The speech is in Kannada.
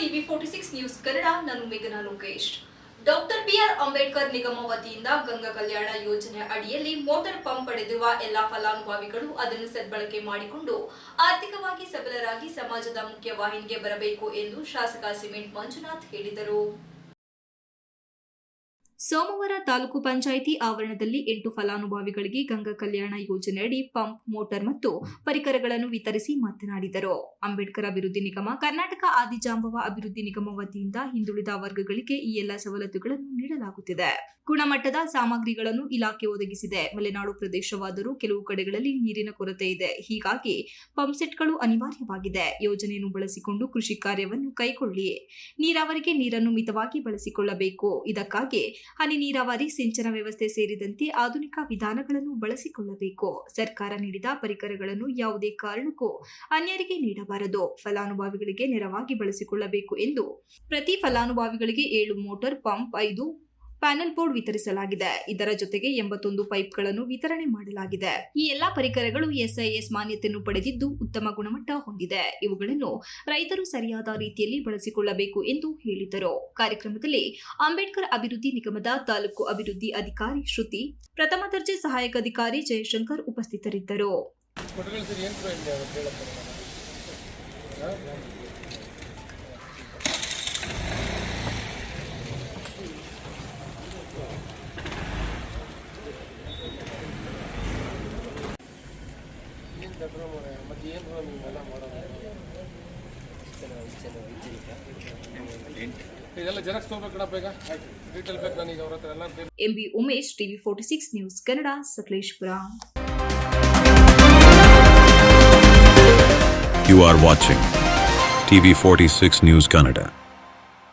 TV forty six news, Kannada, ನಾನು ಮೇಘನಾ ಲೋಕೇಶ್. ಡಾಕ್ಟರ್ ಬಿಆರ್ ಅಂಬೇಡ್ಕರ್ ನಿಗಮ ವತಿಯಿಂದ ಗಂಗಾ ಕಲ್ಯಾಣ ಯೋಜನೆ ಅಡಿಯಲ್ಲಿ ಮೋಟಾರ್ ಪಂಪ್ ಪಡೆದಿರುವ ಎಲ್ಲ ಫಲಾನುಭವಿಗಳು ಅದನ್ನು ಸದ್ಬಳಕೆ ಮಾಡಿಕೊಂಡು ಆರ್ಥಿಕವಾಗಿ ಸಬಲರಾಗಿ ಸಮಾಜದ ಮುಖ್ಯ ವಾಹಿನಿಗೆ ಬರಬೇಕು ಎಂದು ಶಾಸಕ ಸಿಮೆಂಟ್ ಮಂಜುನಾಥ್ ಹೇಳಿದರು. ಸೋಮವಾರ ತಾಲೂಕು ಪಂಚಾಯಿತಿ ಆವರಣದಲ್ಲಿ ಎಂಟು ಫಲಾನುಭವಿಗಳಿಗೆ ಗಂಗಾ ಕಲ್ಯಾಣ ಯೋಜನೆಯಡಿ ಪಂಪ್, ಮೋಟಾರ್ ಮತ್ತು ಪರಿಕರಗಳನ್ನು ವಿತರಿಸಿ ಮಾತನಾಡಿದರು. ಅಂಬೇಡ್ಕರ್ ಅಭಿವೃದ್ಧಿ ನಿಗಮ, ಕರ್ನಾಟಕ ಆದಿಜಾಂಬವ ಅಭಿವೃದ್ಧಿ ನಿಗಮ ವತಿಯಿಂದ ಹಿಂದುಳಿದ ವರ್ಗಗಳಿಗೆ ಈ ಎಲ್ಲ ಸವಲತ್ತುಗಳನ್ನು ನೀಡಲಾಗುತ್ತಿದೆ. ಗುಣಮಟ್ಟದ ಸಾಮಗ್ರಿಗಳನ್ನು ಇಲಾಖೆ ಒದಗಿಸಿದೆ. ಮಲೆನಾಡು ಪ್ರದೇಶವಾದರೂ ಕೆಲವು ಕಡೆಗಳಲ್ಲಿ ನೀರಿನ ಕೊರತೆ ಇದೆ. ಹೀಗಾಗಿ ಪಂಪ್ ಸೆಟ್ಗಳು ಅನಿವಾರ್ಯವಾಗಿದೆ. ಯೋಜನೆಯನ್ನು ಬಳಸಿಕೊಂಡು ಕೃಷಿ ಕಾರ್ಯವನ್ನು ಕೈಗೊಳ್ಳಿ. ನೀರಾವರಿಗೆ ನೀರನ್ನು ಮಿತವಾಗಿ ಬಳಸಿಕೊಳ್ಳಬೇಕು. ಇದಕ್ಕಾಗಿ ಹನಿ ನೀರಾವರಿ, ಸಿಂಚನ ವ್ಯವಸ್ಥೆ ಸೇರಿದಂತೆ ಆಧುನಿಕ ವಿಧಾನಗಳನ್ನು ಬಳಸಿಕೊಳ್ಳಬೇಕು. ಸರ್ಕಾರ ನೀಡಿದ ಪರಿಕರಗಳನ್ನು ಯಾವುದೇ ಕಾರಣಕ್ಕೂ ಅನ್ಯರಿಗೆ ನೀಡಬಾರದು. ಫಲಾನುಭವಿಗಳಿಗೆ ನೆರವಾಗಿ ಬಳಸಿಕೊಳ್ಳಬೇಕು ಎಂದು ಪ್ರತಿ ಫಲಾನುಭವಿಗಳಿಗೆ ಏಳು ಮೋಟಾರ್ ಪಂಪ್, ಐದು ಪ್ಯಾನೆಲ್ ಬೋರ್ಡ್ ವಿತರಿಸಲಾಗಿದೆ. ಇದರ ಜೊತೆಗೆ ಎಂಬತ್ತೊಂದು ಪೈಪ್ಗಳನ್ನು ವಿತರಣೆ ಮಾಡಲಾಗಿದೆ. ಈ ಎಲ್ಲಾ ಪರಿಕರಗಳು ಎಸ್ಐಎಸ್ ಮಾನ್ಯತೆಯನ್ನು ಪಡೆದಿದ್ದು ಉತ್ತಮ ಗುಣಮಟ್ಟ ಹೊಂದಿದೆ. ಇವುಗಳನ್ನು ರೈತರು ಸರಿಯಾದ ರೀತಿಯಲ್ಲಿ ಬಳಸಿಕೊಳ್ಳಬೇಕು ಎಂದು ಹೇಳಿದರು. ಕಾರ್ಯಕ್ರಮದಲ್ಲಿ ಅಂಬೇಡ್ಕರ್ ಅಭಿವೃದ್ಧಿ ನಿಗಮದ ತಾಲೂಕು ಅಭಿವೃದ್ಧಿ ಅಧಿಕಾರಿ ಶ್ರುತಿ, ಪ್ರಥಮ ದರ್ಜೆ ಸಹಾಯಕ ಅಧಿಕಾರಿ ಜಯಶಂಕರ್ ಉಪಸ್ಥಿತರಿದ್ದರು. ಕೊಟ್ಟಗಳು ಸರಿ ಏನು ಪ್ರಯೋಜನ ಅಂತ ಹೇಳಕ್ಕೆ ಏನು ದಡ್ರ ಮಾರಾಯ ಮತ್ತೆ ಏನು ನೀವೆಲ್ಲ ಮಾಡೋದು ಇದೆಲ್ಲ ಜೆರಾಕ್ಸ್ ತೊಗೋಬೇಕು ಕಣಪ್ಪ ಈಗ ಡೀಟೇಲ್ ಬೇಕು ನನಗೆ ಅವ್ರ ಹತ್ರ ಎಲ್ಲ ಬೇಕು MB Umesh TV forty six news Kannada Sakleshpur You are watching TV46 News Kannada.